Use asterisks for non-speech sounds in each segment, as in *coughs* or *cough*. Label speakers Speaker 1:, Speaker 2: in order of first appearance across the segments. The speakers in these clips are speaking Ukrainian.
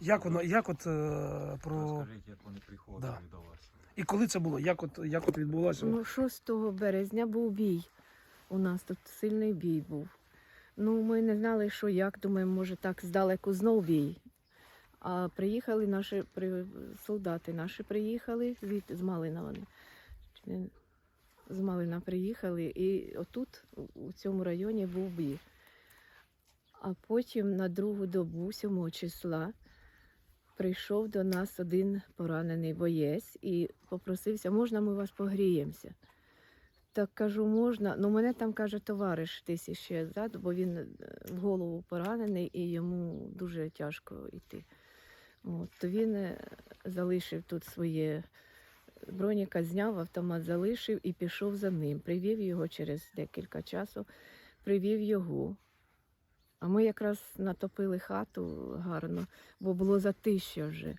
Speaker 1: Як воно, як от е, про.
Speaker 2: Розкажіть, як вони приходили
Speaker 1: Да.
Speaker 2: до вас.
Speaker 1: І коли це було? Як от, як от відбулося?
Speaker 3: Ну, 6 березня був бій. У нас тут сильний бій був. Ну, ми не знали, що як. Думаємо, може так здалеку знов бій. А приїхали наші при... солдати наші приїхали звідти з Малина вони. Чи не- З Малина приїхали, і отут, у- у цьому районі, був бій. А потім на другу добу, 7 числа, прийшов до нас один поранений боєць і попросився, можна ми вас погріємося. Так кажу, можна. Ну, мене там каже товариш тисяч ще ззаду, бо він е, в голову поранений і йому дуже тяжко йти. От, то він е, залишив тут своє броніка, зняв, автомат залишив і пішов за ним. Привів його через декілька часу, привів його. А ми якраз натопили хату гарно, бо було затища вже.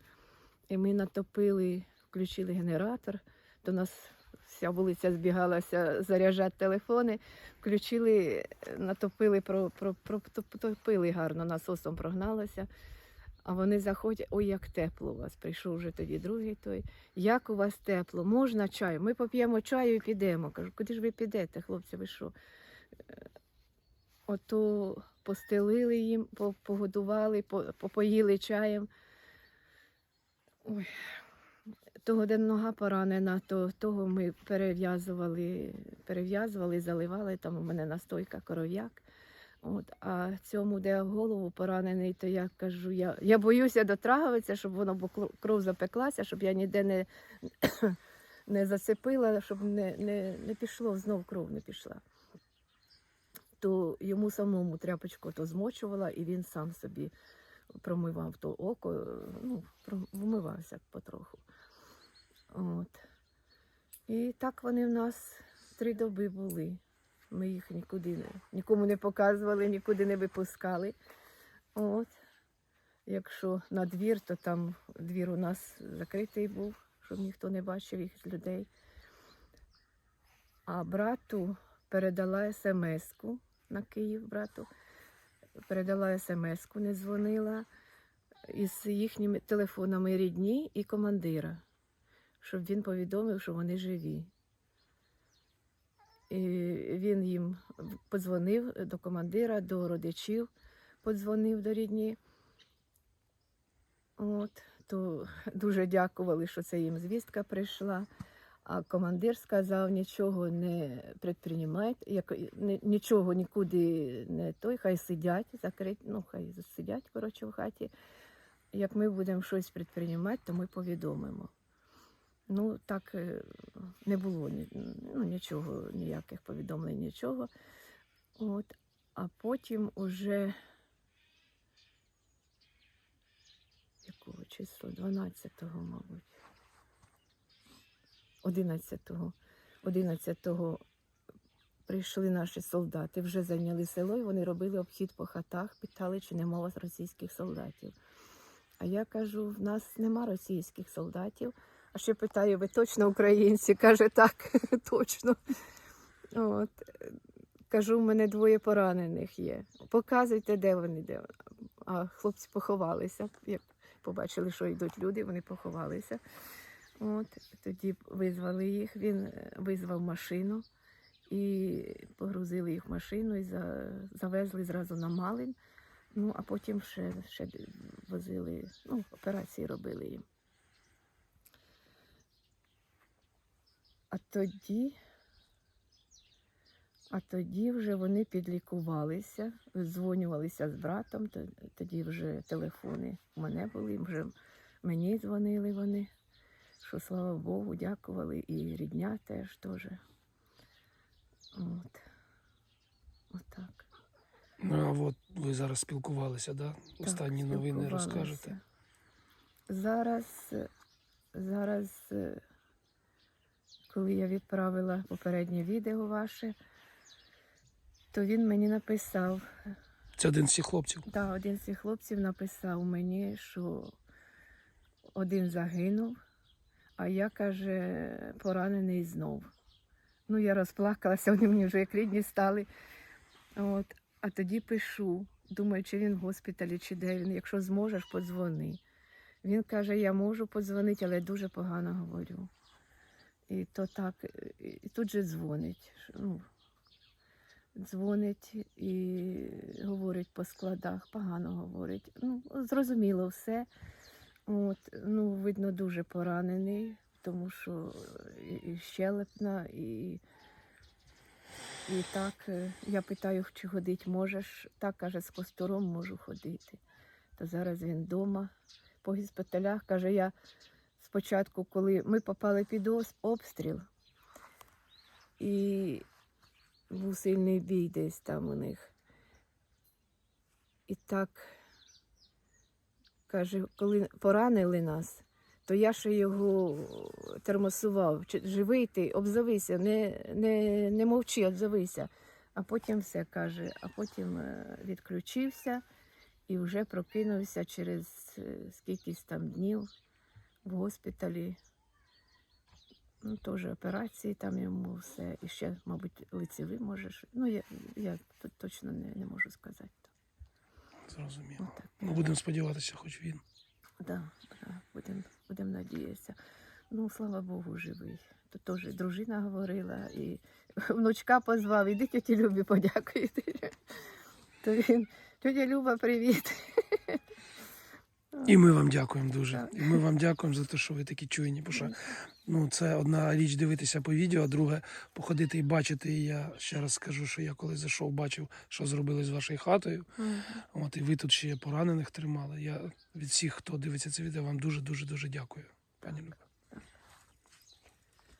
Speaker 3: І ми натопили, включили генератор. До нас вся вулиця збігалася заряджати телефони. Включили, натопили, про, про, про, протопили гарно, насосом прогналося. А вони заходять, ой, як тепло у вас. Прийшов вже тоді другий той. Як у вас тепло? Можна чаю? Ми поп'ємо чаю і підемо. Кажу, куди ж ви підете, хлопці, ви що? Ото постелили їм, погодували, попоїли чаєм. Ой. Того, де нога поранена, то того ми перев'язували, перев'язували, заливали, там у мене настойка коров'як. От, а цьому, де голову поранений, то я кажу, я, я боюся дотрагуватися, щоб воно бо кров- запеклася, щоб я ніде не, *coughs* не зацепила, щоб не, не, не пішло, знов кров не пішла. То йому самому тряпочку то змочувала, і він сам собі промивав то око, ну, вмивався потроху. От. І так вони в нас три доби були. Ми їх нікуди не, нікому не показували, нікуди не випускали. От. Якщо на двір, то там двір у нас закритий був, щоб ніхто не бачив їх людей. А брату передала смс-ку на Київ брату. Передала смс-ку, не дзвонила із їхніми телефонами рідні і командира, щоб він повідомив, що вони живі. І він їм подзвонив до командира, до родичів, подзвонив до рідні. От, то дуже дякували, що це їм звістка прийшла. А командир сказав, нічого не предприймайте, як, ні- нічого нікуди не той, хай сидять, закриті, ну хай сидять коротше, в хаті. Як ми будемо щось предприймати, то ми повідомимо. Ну, так е, не було ну, нічого, ніяких повідомлень, нічого. От. А потім уже якого числа? 12-го, мабуть. 11-го. 11-го прийшли наші солдати, вже зайняли село, і вони робили обхід по хатах, питали, чи нема у вас російських солдатів. А я кажу, в нас нема російських солдатів. А ще питаю, ви точно українці? *laughs* Каже, так, *laughs* точно. От. Кажу, в мене двоє поранених є. Показуйте, де вони, де. А хлопці поховалися. Як побачили, що йдуть люди, вони поховалися. От, тоді визвали їх, він е, визвав машину і погрузили їх в машину і за, завезли зразу на Малин. Ну, а потім ще, ще возили, ну, операції робили їм. А тоді, а тоді вже вони підлікувалися, дзвонювалися з братом, тоді вже телефони у мене були, вже мені дзвонили вони, що слава Богу, дякували, і рідня теж теж. От. Отак.
Speaker 1: А от ви зараз спілкувалися, да? Останні новини розкажете.
Speaker 3: Зараз, зараз, е, коли я відправила попереднє відео ваше, то він мені написав,
Speaker 1: Це один з цих хлопців.
Speaker 3: та один з цих хлопців написав мені, що один загинув, а я, каже, поранений знов. Ну, я розплакалася, *laughs* вони мені вже як рідні стали. От. А тоді пишу, думаю, чи він в госпіталі, чи де він. Якщо зможеш, подзвони. Він каже, я можу подзвонити, але дуже погано говорю. І то так, і тут же дзвонить. Ну, дзвонить і говорить по складах, погано говорить. Ну, зрозуміло все. От, ну, видно, дуже поранений, тому що і, і щелепна, і, і так е, я питаю, чи ходить можеш. Так каже, з костуром можу ходити. То зараз він вдома по госпіталях. Каже, я спочатку, коли ми попали під обстріл, і був сильний бій десь там у них. І так, каже, коли поранили нас, то я ще його термосував. Живий ти, обзовися, не, не, не мовчи, обзовися. А потім все каже, а потім е, відключився і вже прокинувся через е, скількись там днів в госпіталі. Ну, теж операції там йому все. І ще, мабуть, лицеві можеш. Ну, я, я точно не, не можу сказати.
Speaker 1: Зрозуміло.
Speaker 3: Отак.
Speaker 1: Ну, будемо сподіватися, хоч він.
Speaker 3: Да, да, будемо будем надіятися. Ну, слава Богу, живий. То теж дружина говорила, і *laughs* внучка позвав, іди тьоті Любі подякуйте. *laughs* То він, тьотя Люба, привіт. *laughs*
Speaker 1: І ми вам дякуємо дуже. І ми вам дякуємо за те, що ви такі чуйні. Бо що, ну, це одна річ дивитися по відео, а друге походити і бачити. І я ще раз скажу, що я коли зайшов, бачив, що зробили з вашою хатою. От і ви тут ще поранених тримали. Я від всіх, хто дивиться це відео, вам дуже дуже дуже дякую, пані Люба.